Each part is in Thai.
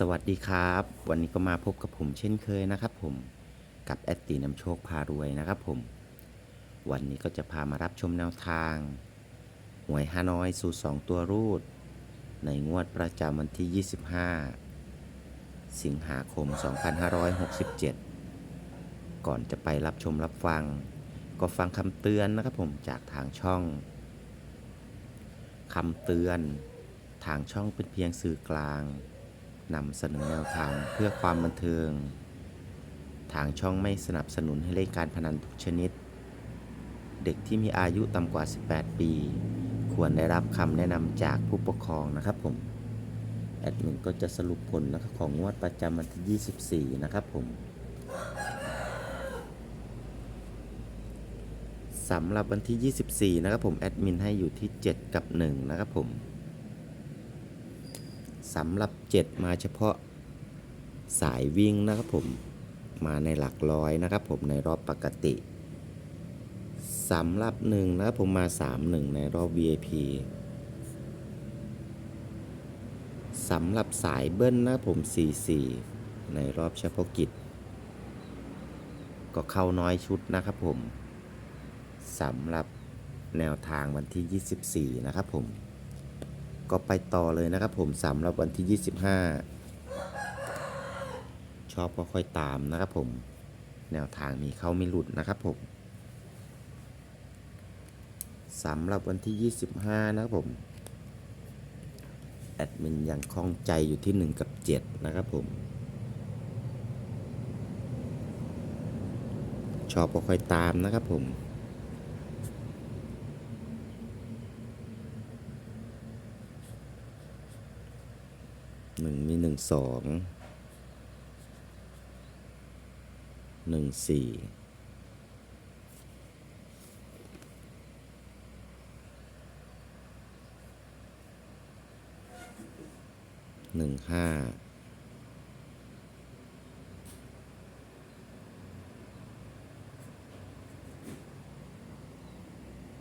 สวัสดีครับ วันนี้ก็มาพบกับผมเช่นเคยนะครับผมกับแอดตีนำโชคพารวยนะครับผม วันนี้ก็จะพามารับชมแนวทาง หวยฮานอยสูตร2ตัวรูด ในงวดประจำวันที่ 25 สิงหาคม 2567 ก่อนจะไปรับชมรับฟัง ก็ฟังคำเตือนนะครับผมจากทางช่องคำเตือน ทางช่องเป็นเพียงสื่อกลาง นำเสนอแนวทางเพื่อความบันเทิง ทางช่องไม่สนับสนุนให้เล่นการพนันทุกชนิด เด็กที่มีอายุต่ำกว่า 18 ปี ควรได้รับคำแนะนำจากผู้ปกครองนะครับผม แอดมินก็จะสรุปผลนะครับของงวดประจำวันที่ 24 นะครับผมสำหรับวันที่ 24 นะครับผม แอดมินให้อยู่ที่ 7 กับ 1 นะครับผม สำหรับ 7 มาเฉพาะสายวิ่งนะครับผมมาในหลักร้อยนะครับผมในรอบปกติสำหรับ1นะครับผมมา 3 1 ในรอบ VIP สำหรับสายเบิ้ลนะครับผม 4 4 ในรอบเฉพาะกิจ ก็เข้าน้อยชุดนะครับผมสำหรับแนวทางวันที่ 24 นะครับผม ก็ไปต่อเลยนะครับผมสำหรับวันที่ 25 ชอบก็ค่อยตามนะครับผม แนวทางมีเข้าไม่หลุดนะครับผมสำหรับวันที่ 25 นะครับผม แอดมินยังคล่องใจอยู่ที่ 1 กับ 7 นะครับผม ชอบก็ค่อยตามนะครับผม หนึ่งมีหนึ่งสองหนึ่งสี่หนึ่งห้า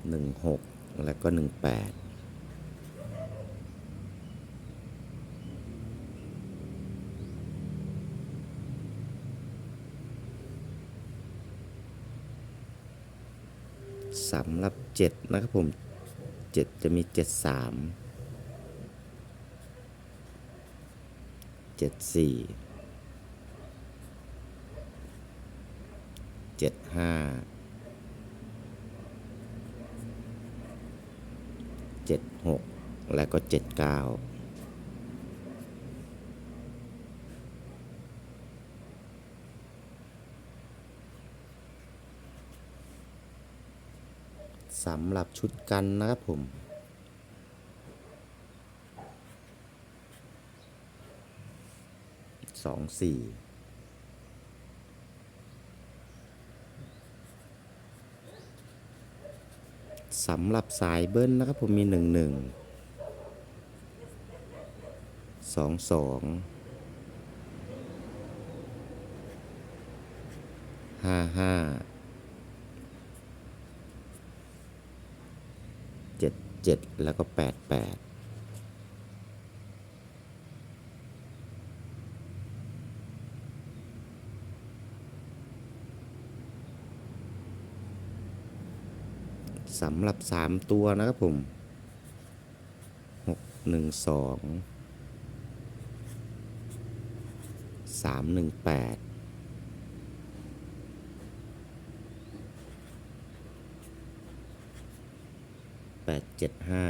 หนึ่งหกแล้วก็หนึ่งแปด สำหรับ 7 นะครับผม 7 จะมี 7 3 7 4 7 5 7 6 และก็ 7 9 สำหรับชุดกันนะครับผม สองสี่สำหรับสายเบิ้ลนะครับผมมีหนึ่งหนึ่งสองสองห้าห้า 7 7 แล้วก็ 8 8สำหรับ 3 ตัวนะครับผม 6 1 2 3 1 8 แปดเจ็ดห้า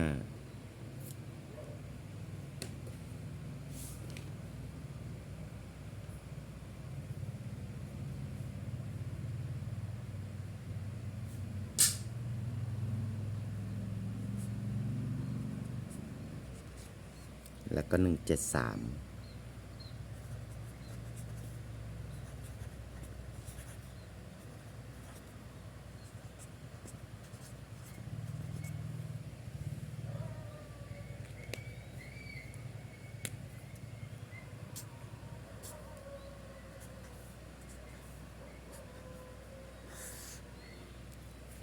แล้วก็หนึ่งเจ็ดสาม